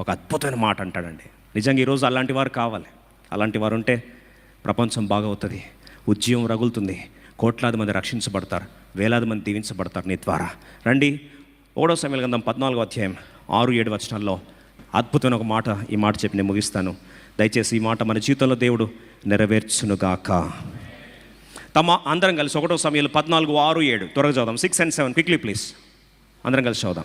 ఒక అద్భుతమైన మాట అంటాడండి. నిజంగా ఈరోజు అలాంటి వారు కావాలి. అలాంటి వారు ఉంటే ప్రపంచం బాగవుతుంది. ఉద్యమం రగులుతుంది. కోట్లాది మంది రక్షించబడతారు. వేలాది మంది దీవించబడతారు నీ ద్వారా. రండి. ఓడో సమయాల గంధం పద్నాలుగో అధ్యాయం ఆరు ఏడు వచనాల్లో అద్భుతమైన ఒక మాట ఈ మాట చెప్పి నేను ముగిస్తాను. దయచేసి ఈ మాట మన జీవితంలో దేవుడు నెరవేర్చునుగాక. తమ అందరం కలిసి ఒకటో సమయంలో పద్నాలుగు ఆరు ఏడు. త్వరగా చదుదాం six and seven quickly please అందరం కలిసి చదుదాం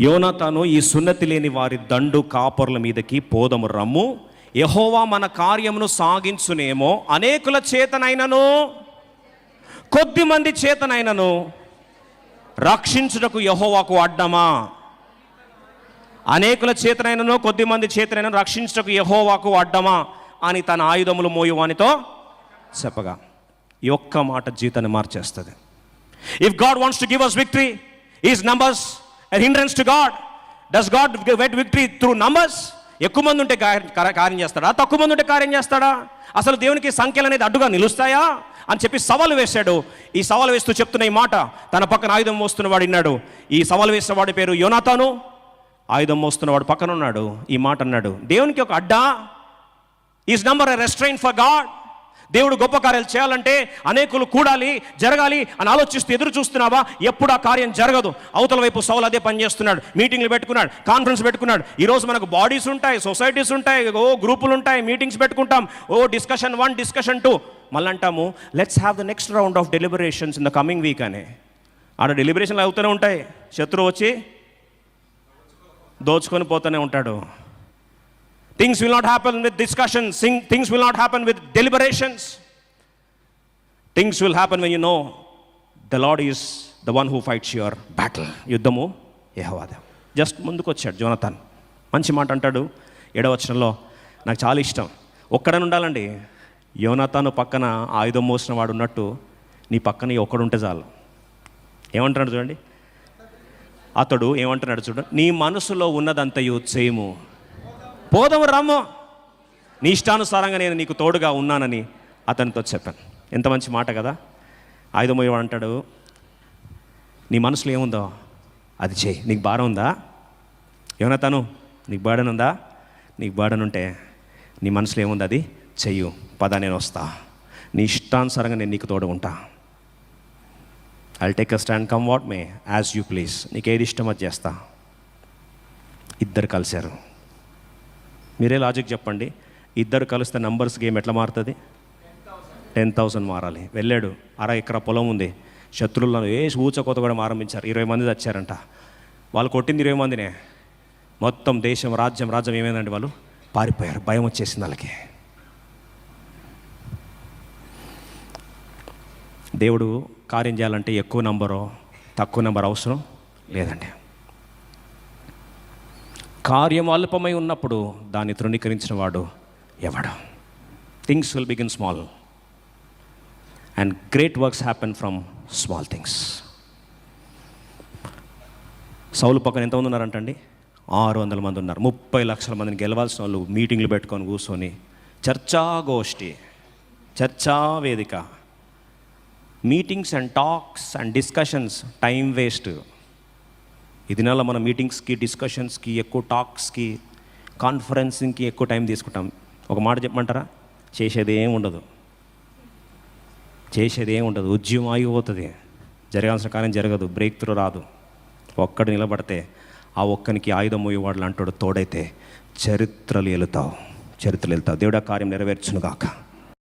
యోనాతాను ఈ సున్నతి లేని వారి దండు కాపర్ల మీదకి పోదము రమ్ము. యహోవా మన కార్యమును సాగించునేమో అనేకుల చేతనైనను. కొద్ది మంది చేతనైనను. రక్షించుటకు యహోవాకు అడ్డమా? అనేకుల చేతనైనను కొద్ది మంది చేతనైనను రక్షించుటకు యహోవాకు అడ్డమా? అని తన ఆయుధములు మోయువానితో చెప్పగా ఈ ఒక్క మాట జీతాన్ని మార్చేస్తుంది. If God wants to give us victory is numbers hindrance to God does God get victory through numbers ఎక్కువ మంది ఉంటే కార్య- కార్యం చేస్తాడా? తక్కువ మంది ఉంటే కార్యం చేస్తాడా? అసలు దేవునికి సంఖ్యలు అనేది అడ్డుగా నిలుస్తాయా? అని చెప్పి సవాలు వేశాడు. ఈ సవాలు వేస్తూ చెప్తున్న ఈ మాట తన పక్కన ఆయుధం మోస్తున్నవాడు విన్నాడు ఈ సవాలు వేసిన వాడి పేరు యోనాతాను. ఆయుధం మోస్తున్నవాడు పక్కన ఉన్నాడు. ఈ మాట అన్నాడు. దేవునికి ఒక అడ్డా. Is number a restrain for God దేవుడు గొప్ప కార్యాలు చేయాలంటే అనేకులు కూడాలి జరగాలి అని ఆలోచిస్తూ ఎదురు చూస్తున్నావా? ఎప్పుడు ఆ కార్యం జరగదు. అవతల వైపు సౌలు అదే పని చేస్తున్నాడు. మీటింగ్లు పెట్టుకున్నాడు కాన్ఫరెన్స్ పెట్టుకున్నాడు. ఈరోజు మనకు బాడీస్ ఉంటాయి సొసైటీస్ ఉంటాయి ఓ గ్రూపులు ఉంటాయి మీటింగ్స్ పెట్టుకుంటాం. ఓ డిస్కషన్ వన్ డిస్కషన్ టూ మళ్ళీ అంటాము let's have the next round of deliberations in the coming week అని. ఆడ డెలిబరేషన్లు అవుతూనే ఉంటాయి. శత్రువు వచ్చి దోచుకొని పోతూనే ఉంటాడు. Things will not happen with discussion things will not happen with deliberations things will happen when you know the Lord is the one who fights your battle యుద్ధము యహవాద జస్ట్ ముందుకు వచ్చాడు జోనతాన్ మంచి మాట అంటాడు. ఏడవచనంలో నాకు చాలా ఇష్టం. ఒక్కడని ఉండాలండి. యోనతాను పక్కన ఆయుధం మోసిన వాడు ఉన్నట్టు నీ పక్కన ఒక్కడుంటే చాలు. ఏమంటున్నాడు చూడండి. అతడు ఏమంటున్నాడు చూడండి నీ మనసులో ఉన్నదంతయు చేయము పోదము రమ్ము నీ ఇష్టానుసారంగా నేను నీకు తోడుగా ఉన్నానని అతనితో చెప్పాను. ఎంత మంచి మాట కదా? ఆయుధమయ్యవాడు అంటాడు నీ మనసులో ఏముందో అది చేయి నీకు భారం ఉందా? ఏమన్నా తను నీకు బర్డన్ ఉందా? నీకు బర్డన్ ఉంటే నీ మనసులో ఏముంది అది? చెయ్యు. పద నేను వస్తా. నీ ఇష్టానుసారంగా నేను నీకు తోడు ఉంటా. I take a stand come what may as you please నీకు ఏది ఇష్టం అది చేస్తా. ఇద్దరు కలిశారు. మీరే లాజిక్ చెప్పండి. ఇద్దరు కలిస్తే నంబర్స్ గేమ్ ఎట్లా మారుతుంది? టెన్ థౌసండ్ మారాలి. వెళ్ళాడు. అర ఇక్కడ పొలం ఉంది. శత్రువులను ఏ ఊచకోత కూడా ఆరంభించారు ఇరవై మంది వచ్చారంట వాళ్ళు కొట్టింది ఇరవై మందినే. మొత్తం దేశం రాజ్యం రాజ్యం ఏమైందండి వాళ్ళు? పారిపోయారు. భయం వచ్చేసింది వాళ్ళకి. దేవుడు కార్యం చేయాలంటే ఎక్కువ నంబరో తక్కువ నెంబర్ అవసరం లేదండి. కార్యం అల్పమై ఉన్నప్పుడు దాన్ని తృణీకరించిన వాడు ఎవడు? Things will begin small and great works happen from small things సౌలు పక్కన ఎంతమంది ఉన్నారంటండి? ఆరు వందల మంది ఉన్నారు. ముప్పై లక్షల మందిని గెలవాల్సిన వాళ్ళు మీటింగ్లు పెట్టుకొని కూర్చొని చర్చాగోష్ఠి చర్చా వేదిక meetings and talks and discussions time waste. ఈ దినాల మన మీటింగ్స్కి డిస్కషన్స్కి ఎక్కువ టాక్స్కి కాన్ఫరెన్సింగ్కి ఎక్కువ టైం తీసుకుంటాం. ఒక మాట చెప్పమంటారా? చేసేది ఏం ఉండదు. చేసేది ఏం ఉండదు. ఉద్యమం ఆగిపోతుంది. జరగాల్సిన కార్యం జరగదు. బ్రేక్ త్రూ రాదు. ఒక్కడు నిలబడితే ఆ ఒక్కనికి ఆయుధం మోయేవాళ్ళు అంటాడు తోడైతే చరిత్రలు వెళుతావు చరిత్రలు వెళ్తావు దేవుడా కార్యం నెరవేర్చునుగాక.